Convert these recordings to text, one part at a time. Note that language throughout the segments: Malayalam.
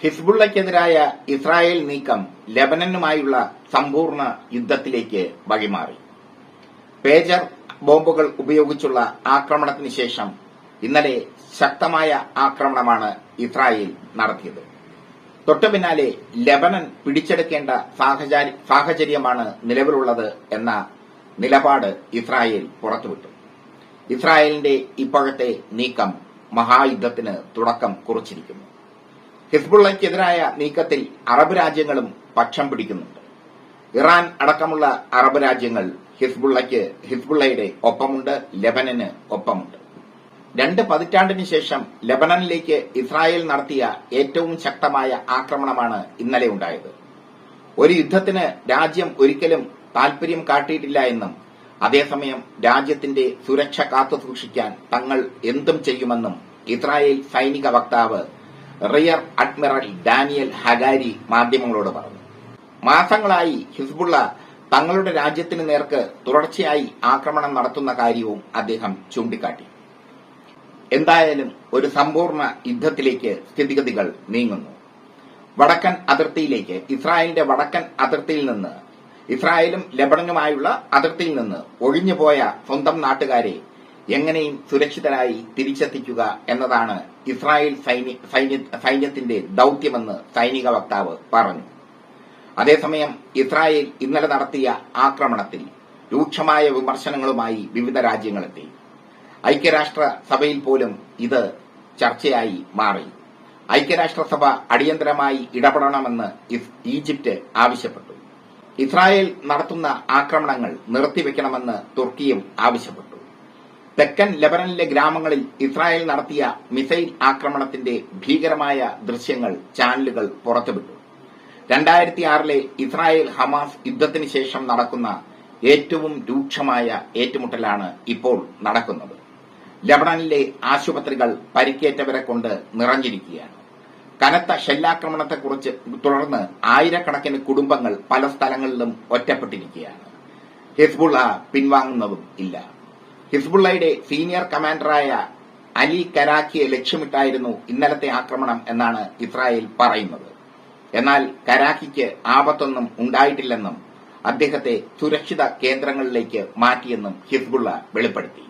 ഹിസ്ബുള്ളയ്ക്കെതിരായ ഇസ്രായേൽ നീക്കം ലബനനുമായുള്ള സമ്പൂർണ യുദ്ധത്തിലേക്ക് വഴിമാറി. പേജർ ബോംബുകൾ ഉപയോഗിച്ചുള്ള ആക്രമണത്തിന് ശേഷം ഇന്നലെ ശക്തമായ ആക്രമണമാണ് ഇസ്രായേൽ നടത്തിയത്. തൊട്ടു പിന്നാലെ ലബനൻ പിടിച്ചെടുക്കേണ്ട സാഹചര്യ- സാഹചര്യമാണ് നിലവിലുള്ളത് എന്ന നിലപാട് ഇസ്രായേൽ പുറത്തുവിട്ടു. ഇസ്രായേലിന്റെ ഇപ്പോഴത്തെ നീക്കം മഹായുദ്ധത്തിന് തുടക്കം കുറിച്ചിരിക്കുന്നു. ഹിസ്ബുള്ളയ്ക്കെതിരായ നീക്കത്തിൽ അറബ് രാജ്യങ്ങളും പക്ഷം പിടിക്കുന്നുണ്ട്. ഇറാൻ അടക്കമുള്ള അറബ് രാജ്യങ്ങൾ ഹിസ്ബുള്ളയ്ക്ക് ഹിസ്ബുള്ളയുടെ ഒപ്പമുണ്ട് ലെബനന് ഒപ്പമുണ്ട്. രണ്ട് പതിറ്റാണ്ടിന് ശേഷം ലെബനനിലേക്ക് ഇസ്രായേൽ നടത്തിയ ഏറ്റവും ശക്തമായ ആക്രമണമാണ് ഇന്നലെ ഉണ്ടായത്. ഒരു യുദ്ധത്തിന് രാജ്യം ഒരിക്കലും താൽപര്യം കാട്ടിയിട്ടില്ല എന്നും അതേസമയം രാജ്യത്തിന്റെ സുരക്ഷ കാത്തുസൂക്ഷിക്കാൻ തങ്ങൾ എന്തും ചെയ്യുമെന്നും ഇസ്രായേൽ സൈനിക വക്താവ് റിയർ അഡ്മിറൽ ഡാനിയൽ ഹഗാരി മാധ്യമങ്ങളോട് പറഞ്ഞു. മാസങ്ങളായി ഹിസ്ബുള്ള തങ്ങളുടെ രാജ്യത്തിന് നേർക്ക് തുടർച്ചയായി ആക്രമണം നടത്തുന്ന കാര്യവും അദ്ദേഹം ചൂണ്ടിക്കാട്ടി. എന്തായാലും ഒരു സമ്പൂർണ യുദ്ധത്തിലേക്ക് സ്ഥിതിഗതികൾ നീങ്ങുന്നു. വടക്കൻ അതിർത്തിയിലേക്ക് ഇസ്രായേലിന്റെ വടക്കൻ അതിർത്തിയിൽ നിന്ന് ഇസ്രായേലും ലബണനുമായുള്ള അതിർത്തിയിൽ നിന്ന് ഒഴിഞ്ഞുപോയ സ്വന്തം നാട്ടുകാരെ എങ്ങനെയും സുരക്ഷിതരായി തിരിച്ചെത്തിക്കുക എന്നതാണ് ഇസ്രായേൽ സൈന്യ- സൈന്യ- സൈന്യത്തിന്റെ ദൌത്യമെന്ന് സൈനിക വക്താവ് പറഞ്ഞു. അതേസമയം ഇസ്രായേൽ ഇന്നലെ നടത്തിയ ആക്രമണത്തിൽ രൂക്ഷമായ വിമർശനങ്ങളുമായി വിവിധ രാജ്യങ്ങളെത്തി. ഐക്യരാഷ്ട്ര സഭയിൽ പോലും ഇത് ചർച്ചയായി മാറി. ഐക്യരാഷ്ട്രസഭ അടിയന്തരമായി ഇടപെടണമെന്ന് ഈജിപ്റ്റ് ആവശ്യപ്പെട്ടു. ഇസ്രായേൽ നടത്തുന്ന ആക്രമണങ്ങൾ നിർത്തിവെക്കണമെന്ന് തുർക്കിയും ആവശ്യപ്പെട്ടു. തെക്കൻ ലെബനനിലെ ഗ്രാമങ്ങളിൽ ഇസ്രായേൽ നടത്തിയ മിസൈൽ ആക്രമണത്തിന്റെ ഭീകരമായ ദൃശ്യങ്ങൾ ചാനലുകൾ പുറത്തുവിട്ടു. രണ്ടായിരത്തി ആറിലെ ഇസ്രായേൽ ഹമാസ് യുദ്ധത്തിന് ശേഷം നടക്കുന്ന ഏറ്റവും രൂക്ഷമായ ഏറ്റുമുട്ടലാണ് ഇപ്പോൾ നടക്കുന്നത്. ലബണനിലെ ആശുപത്രികൾ പരിക്കേറ്റവരെ കൊണ്ട് നിറഞ്ഞിരിക്കുകയാണ്. കനത്ത ഷെല്ലാക്രമണത്തെക്കുറിച്ച് തുടർന്ന് ആയിരക്കണക്കിന് കുടുംബങ്ങൾ പല സ്ഥലങ്ങളിലും ഒറ്റപ്പെട്ടിരിക്കുകയാണ്. ഹിസ്ബുള്ള പിൻവാങ്ങുന്നതും ഇല്ല. ഹിസ്ബുള്ളയുടെ സീനിയർ കമാൻഡറായ അലി കരാക്കിയെ ലക്ഷ്യമിട്ടായിരുന്നു ഇന്നലത്തെ ആക്രമണം എന്നാണ് ഇസ്രായേൽ പറയുന്നത്. എന്നാൽ കരാക്കിക്ക് ആപത്തൊന്നും ഉണ്ടായിട്ടില്ലെന്നും അദ്ദേഹത്തെ സുരക്ഷിത കേന്ദ്രങ്ങളിലേക്ക് മാറ്റിയെന്നും ഹിസ്ബുള്ള വെളിപ്പെടുത്തി.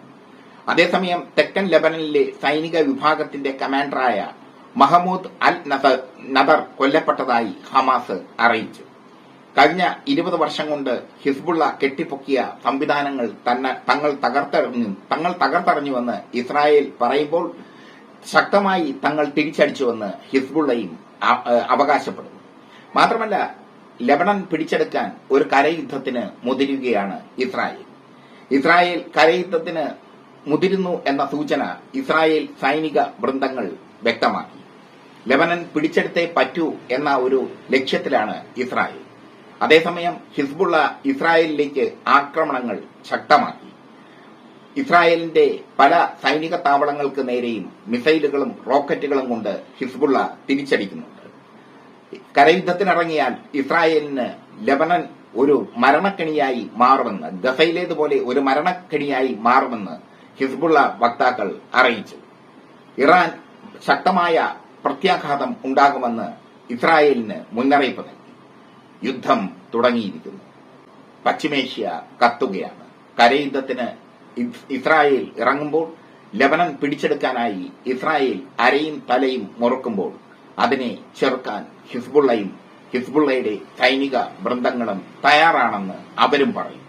അതേസമയം തെക്കൻ ലബനനിലെ സൈനിക വിഭാഗത്തിന്റെ കമാൻഡറായ മഹമൂദ് അൽ നദർ കൊല്ലപ്പെട്ടതായി ഹമാസ് അറിയിച്ചു. കഴിഞ്ഞ ഇരുപത് വർഷം കൊണ്ട് ഹിസ്ബുള്ള കെട്ടിപ്പൊക്കിയ സംവിധാനങ്ങൾ തന്നെ തങ്ങൾ തകർത്തെറിഞ്ഞു തങ്ങൾ തകർത്തെറിഞ്ഞുവെന്ന് ഇസ്രായേൽ പറയുമ്പോൾ ശക്തമായി തങ്ങൾ തിരിച്ചടിച്ചുവെന്ന് ഹിസ്ബുള്ളയും അവകാശപ്പെടുന്നു. മാത്രമല്ല ലബണൻ പിടിച്ചെടുക്കാൻ ഒരു കരയുദ്ധത്തിന് മുതിരുകയാണ് ഇസ്രായേൽ. ഇസ്രായേൽ കരയുദ്ധത്തിന് മുതിരുന്നു എന്ന സൂചന ഇസ്രായേൽ സൈനിക വൃന്ദങ്ങൾ വ്യക്തമാക്കി. ലബനൻ പിടിച്ചെടുത്തേ പറ്റൂ എന്ന ഒരു ലക്ഷ്യത്തിലാണ് ഇസ്രായേൽ. അതേസമയം ഹിസ്ബുള്ള ഇസ്രായേലിലേക്ക് ആക്രമണങ്ങൾ ശക്തമാക്കി. ഇസ്രായേലിന്റെ പല സൈനിക താവളങ്ങൾക്ക് നേരെയും മിസൈലുകളും റോക്കറ്റുകളും കൊണ്ട് ഹിസ്ബുള്ള തിരിച്ചടിക്കുന്നുണ്ട്. കരയുദ്ധത്തിനിറങ്ങിയാൽ ഇസ്രായേലിന് ലബനൻ ഒരു മരണക്കെണിയായി മാറുമെന്ന് ഗസയിലേതുപോലെ ഒരു മരണക്കെണിയായി മാറുമെന്ന് ഹിസ്ബുള്ള വക്താക്കൾ അറിയിച്ചു. ഇറാൻ ശക്തമായ പ്രത്യാഘാതം ഉണ്ടാകുമെന്ന് ഇസ്രായേലിന് മുന്നറിയിപ്പ് നൽകി. യുദ്ധം തുടങ്ങിയിരിക്കുന്നു. പശ്ചിമേഷ്യ കത്തുകയാണ്. കരയുദ്ധത്തിന് ഇസ്രായേൽ ഇറങ്ങുമ്പോൾ ലബനൻ പിടിച്ചെടുക്കാനായി ഇസ്രായേൽ അരയും തലയും മുറുക്കുമ്പോൾ അതിനെ ചെറുക്കാൻ ഹിസ്ബുള്ളയും ഹിസ്ബുള്ളയുടെ സൈനിക വൃന്ദങ്ങളും തയ്യാറാണെന്ന് അവരും പറയും